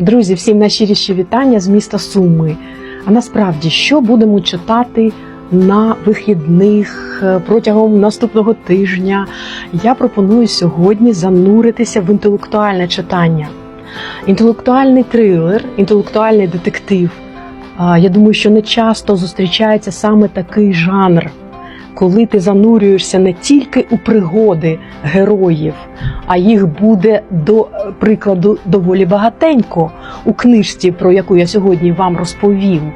Друзі, всім найщиріші вітання з міста Суми. А насправді, що будемо читати на вихідних е, протягом наступного тижня? Я пропоную сьогодні зануритися в інтелектуальне читання. Інтелектуальний трилер, інтелектуальний детектив. Я думаю, що не часто зустрічається саме такий жанр, коли ти занурюєшся не тільки у пригоди героїв, а їх буде до прикладу доволі багатенько у книжці, про яку я сьогодні вам розповім,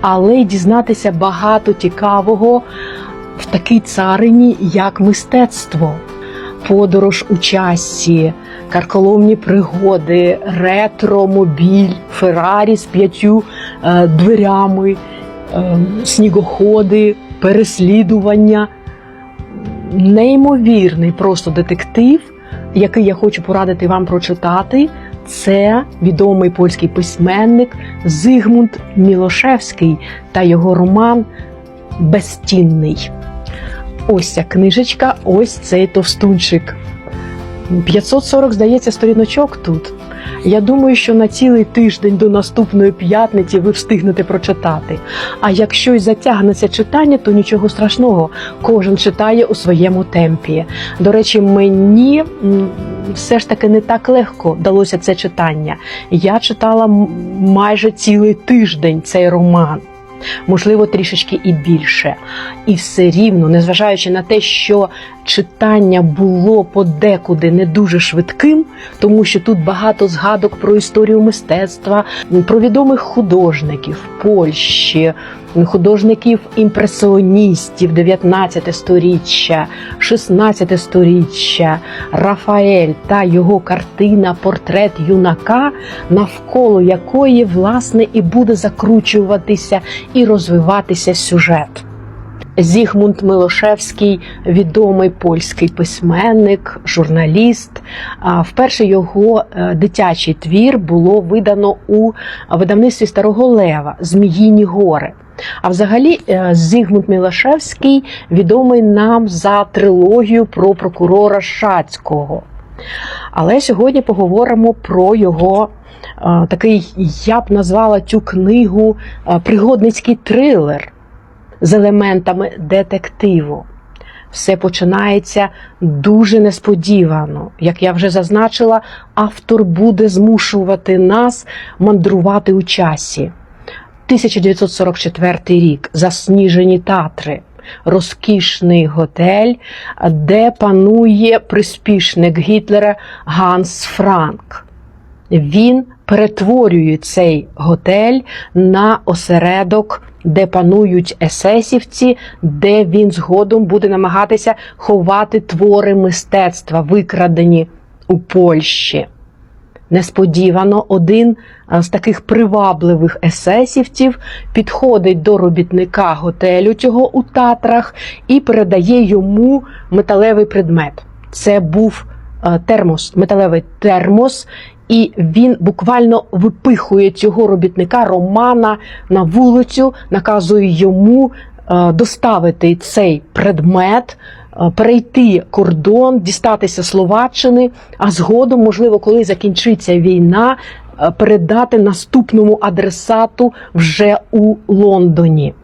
але й дізнатися багато цікавого в такій царині, як мистецтво. Подорож у часі, карколомні пригоди, ретро-мобіль, Феррарі з п'ятью е, дверями, е, снігоходи, переслідування. Неймовірний просто детектив, який я хочу порадити вам прочитати. Це відомий польський письменник Зигмунд Мілошевський та його роман Безцінний. Ось ця книжечка, ось цей товстунчик. 540, здається, сторіночок тут. Я думаю, що на цілий тиждень до наступної п'ятниці ви встигнете прочитати. А якщо й затягнеться читання, то нічого страшного. Кожен читає у своєму темпі. До речі, мені все ж таки не так легко далося це читання. Я читала майже цілий тиждень цей роман. Можливо, трішечки і більше. І все рівно, незважаючи на те, що читання було подекуди не дуже швидким, тому що тут багато згадок про історію мистецтва, про відомих художників Польщі, художників імпресіоністів 19 сторіччя, 16 сторіччя, Рафаель та його картина Портрет юнака, навколо якої власне і буде закручуватися і розвиватися сюжет. Зігмунд Милошевський, відомий польський письменник, журналіст. Вперше його е, дитячий твір було видано у видавництві Старого Лева Зміїні гори. А взагалі, е, Зігмунд Милошевський відомий нам за трилогію про прокурора Шацького. Але сьогодні поговоримо про його такий, я б назвала цю книгу пригодницький трилер з елементами детективу. Все починається дуже несподівано. Як я вже зазначила, автор буде змушувати нас мандрувати у часі. 1944 рік засніжені татри. Розкішний готель, де панує приспішник Гітлера Ганс Франк. Він перетворює цей готель на осередок, де панують есесівці, де він згодом буде намагатися ховати твори мистецтва, викрадені у Польщі. Несподівано один з таких привабливих есесівців підходить до робітника готелю цього у Татрах і передає йому металевий предмет. Це був термос, металевий термос, і він буквально випихує цього робітника Романа на вулицю, наказує йому е, доставити цей предмет, е, перейти кордон, дістатися Словаччини, а згодом, можливо, коли закінчиться війна, е, передати наступному адресату вже у Лондоні.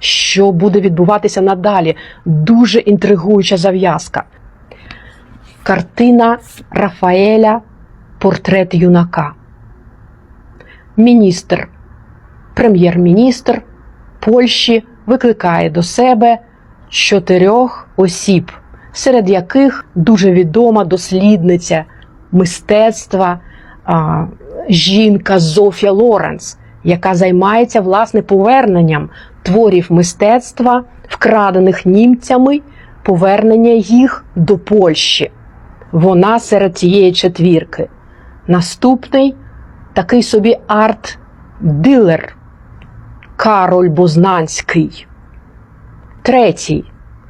Що буде відбуватися надалі? Дуже інтригуюча зав'язка. Картина Рафаеля Портрет юнака. Міністр, прем'єр-міністр Польщі викликає до себе чотирьох осіб, серед яких дуже відома дослідниця мистецтва а, жінка Зофія Лоренс, яка займається власне поверненням творів мистецтва, вкрадених німцями, повернення їх до Польщі. Вона серед цієї четвірки. Наступний такий собі арт-дилер Кароль Бознанський. Третій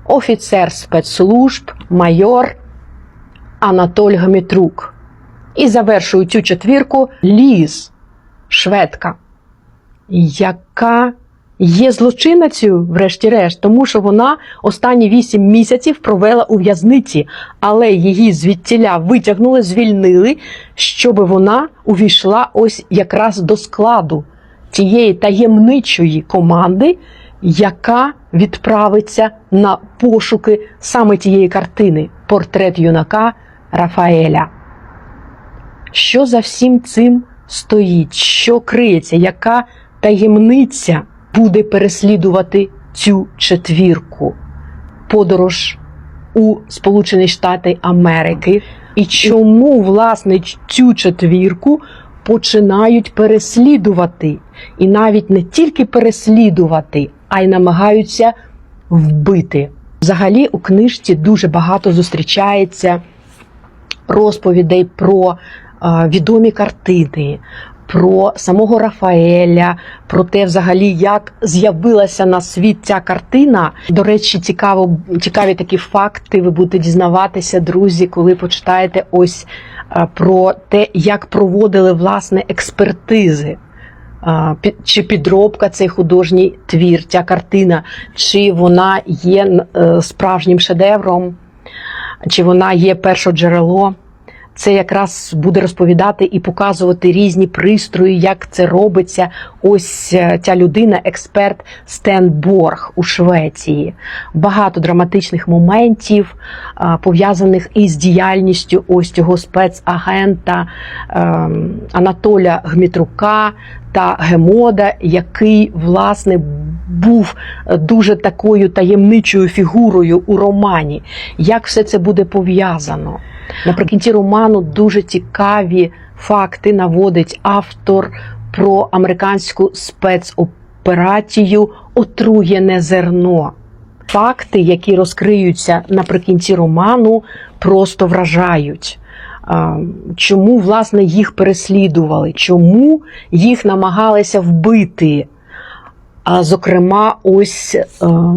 офіцер спецслужб майор Анатоль Гамітрук. І завершує цю четвірку Ліз, шведка, яка є злочинницею, врешті-решт, тому що вона останні вісім місяців провела у в'язниці, але її звідтіля витягнули, звільнили, щоб вона увійшла ось якраз до складу тієї таємничої команди, яка відправиться на пошуки саме тієї картини портрет юнака Рафаеля. Що за всім цим стоїть? Що криється? Яка таємниця буде переслідувати цю четвірку? Подорож у Сполучені Штати Америки. І чому, власне, цю четвірку починають переслідувати? І навіть не тільки переслідувати, а й намагаються вбити. Взагалі у книжці дуже багато зустрічається розповідей про е, відомі картини, про самого Рафаеля, про те, взагалі, як з'явилася на світ ця картина. До речі, цікаво, цікаві такі факти. Ви будете дізнаватися, друзі, коли почитаєте ось про те, як проводили власне експертизи. Чи підробка цей художній твір, ця картина, чи вона є е, справжнім шедевром, чи вона є першоджерело. Це якраз буде розповідати і показувати різні пристрої, як це робиться. Ось е, ця людина, експерт Стен Борг у Швеції. Багато драматичних моментів, пов'язаних із діяльністю ось цього спецагента ем, Анатоля Гмітрука та Гемода, який власне був е, дуже такою таємничою фігурою у романі. Як все це буде пов'язано? Наприкінці роману дуже цікаві факти наводить автор про американську спецоперацію Отруєне зерно. Факти, які розкриються наприкінці роману, просто вражають. Чому власне їх переслідували? Чому їх намагалися вбити? А, Зокрема, ось е,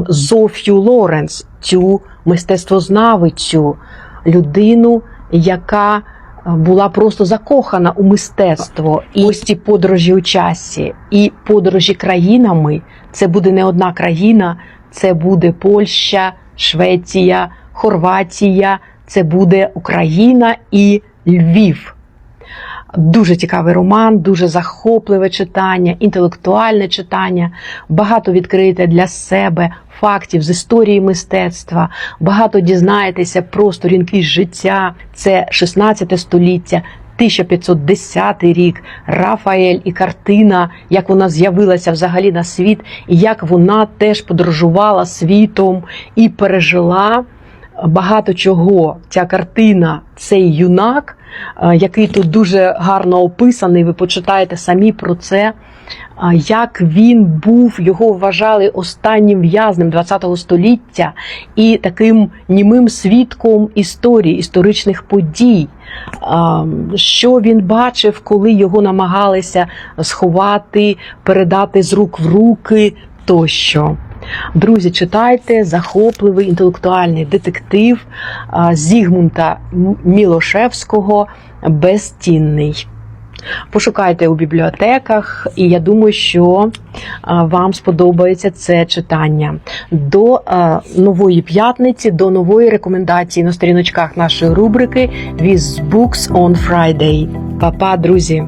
Зофію Лоренс, цю мистецтвознавицю, людину, яка е, була просто закохана у мистецтво. І ось ці подорожі у часі і подорожі країнами. Це буде не одна країна, це буде Польща, Швеція, Хорватія, це буде Україна і Львів. Дуже цікавий роман, дуже захопливе читання, інтелектуальне читання. Багато відкриєте для себе фактів з історії мистецтва. Багато дізнаєтеся про сторінки життя. Це 16 століття. 1510 рік Рафаель і картина, як вона з'явилася взагалі на світ, і як вона теж подорожувала світом і пережила багато чого. Ця картина, цей юнак, е, який тут дуже гарно описаний. Ви почитаєте самі про це. Як він був, його вважали останнім в'язнем ХХ століття і таким німим свідком історії, історичних подій. Що він бачив, коли його намагалися сховати, передати з рук в руки тощо. Друзі, читайте захопливий інтелектуальний детектив Зігмунта Мілошевського Безцінний. Пошукайте у бібліотеках, і я думаю, що вам сподобається це читання. До нової п'ятниці, до нової рекомендації на сторіночках нашої рубрики With Books on Friday. Па-па, друзі!